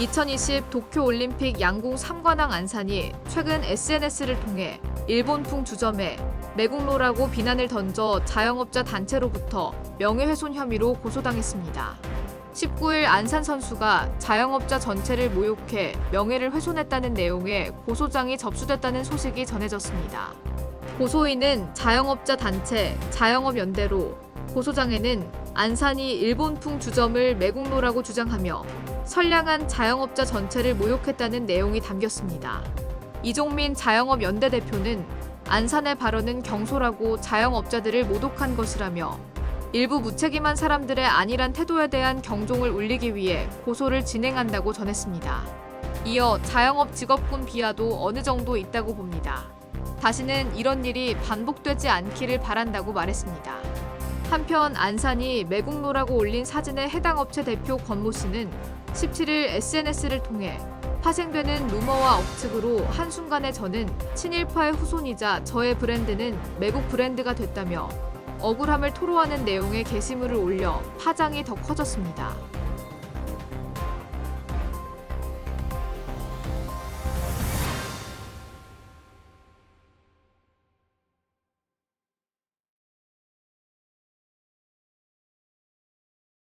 2020 도쿄올림픽 양궁 3관왕 안산이 최근 SNS를 통해 일본풍 주점에 매국노라고 비난을 던져 자영업자 단체로부터 명예훼손 혐의로 고소당했습니다. 19일 안산 선수가 자영업자 전체를 모욕해 명예를 훼손했다는 내용의 고소장이 접수됐다는 소식이 전해졌습니다. 고소인은 자영업자 단체 자영업연대로 고소장에는 안산이 일본풍 주점을 매국노라고 주장하며 선량한 자영업자 전체를 모욕했다는 내용이 담겼습니다. 이종민 자영업 연대 대표는 안산의 발언은 경솔하고 자영업자들을 모독한 것이라며 일부 무책임한 사람들의 안일한 태도에 대한 경종을 울리기 위해 고소를 진행한다고 전했습니다. 이어 자영업 직업군 비하도 어느 정도 있다고 봅니다. 다시는 이런 일이 반복되지 않기를 바란다고 말했습니다. 한편 안산이 매국노라고 올린 사진의 해당 업체 대표 권모 씨는 17일 SNS를 통해 파생되는 루머와 억측으로 한순간에 저는 친일파의 후손이자 저의 브랜드는 매국 브랜드가 됐다며 억울함을 토로하는 내용의 게시물을 올려 파장이 더 커졌습니다.